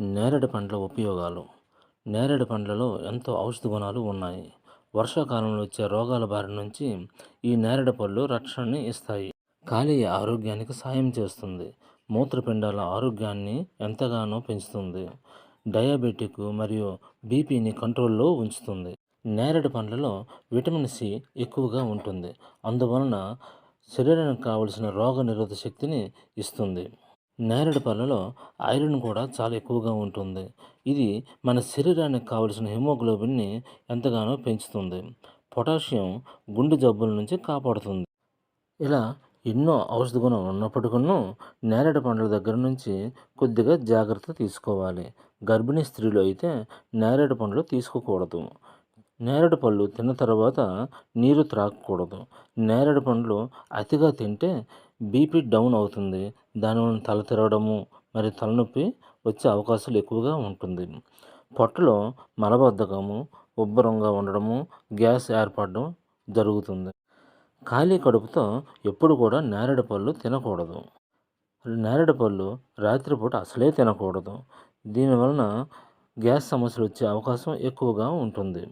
నేరేడు పండ్ల ఉపయోగాలు. నేరేడు పండ్లలో ఎంతో ఔషధ గుణాలు ఉన్నాయి. వర్షాకాలంలో వచ్చే రోగాల బారి నుంచి ఈ నేరేడు పళ్ళు రక్షణని ఇస్తాయి. కాలేయ ఆరోగ్యానికి సాయం చేస్తుంది. మూత్రపిండాల ఆరోగ్యాన్ని ఎంతగానో పెంచుతుంది. డయాబెటిక్ మరియు బీపీని కంట్రోల్లో ఉంచుతుంది. నేరేడు పండ్లలో విటమిన్ సి ఎక్కువగా ఉంటుంది. అందువలన శరీరానికి కావలసిన రోగ నిరోధ శక్తిని ఇస్తుంది. నేరేడు పళ్ళలో ఐరన్ కూడా చాలా ఎక్కువగా ఉంటుంది. ఇది మన శరీరానికి కావలసిన హిమోగ్లోబిన్ని ఎంతగానో పెంచుతుంది. పొటాషియం గుండె జబ్బుల నుంచి కాపాడుతుంది. ఇలా ఎన్నో ఔషధ గుణం ఉన్నప్పటికీ నేరేడు పండ్ల దగ్గర నుంచి కొద్దిగా జాగ్రత్త తీసుకోవాలి. గర్భిణీ స్త్రీలు అయితే నేరేడు పండ్లు తీసుకోకూడదు. నేరేడు పళ్ళు తిన్న తర్వాత నీరు త్రాగకూడదు. నేరేడు పండ్లు అతిగా తింటే బీపీ డౌన్ అవుతుంది. దానివల్ల తల తిరగడము మరి తలనొప్పి వచ్చే అవకాశాలు ఎక్కువగా ఉంటుంది. పొట్టలో మలబద్ధకము ఉబ్బరంగా ఉండడము గ్యాస్ ఏర్పడడం జరుగుతుంది. ఖాళీ కడుపుతో ఎప్పుడు కూడా నేరేడు పళ్ళు తినకూడదు. నేరేడు పళ్ళు రాత్రిపూట అసలే తినకూడదు. దీనివలన గ్యాస్ సమస్యలు వచ్చే అవకాశం ఎక్కువగా ఉంటుంది.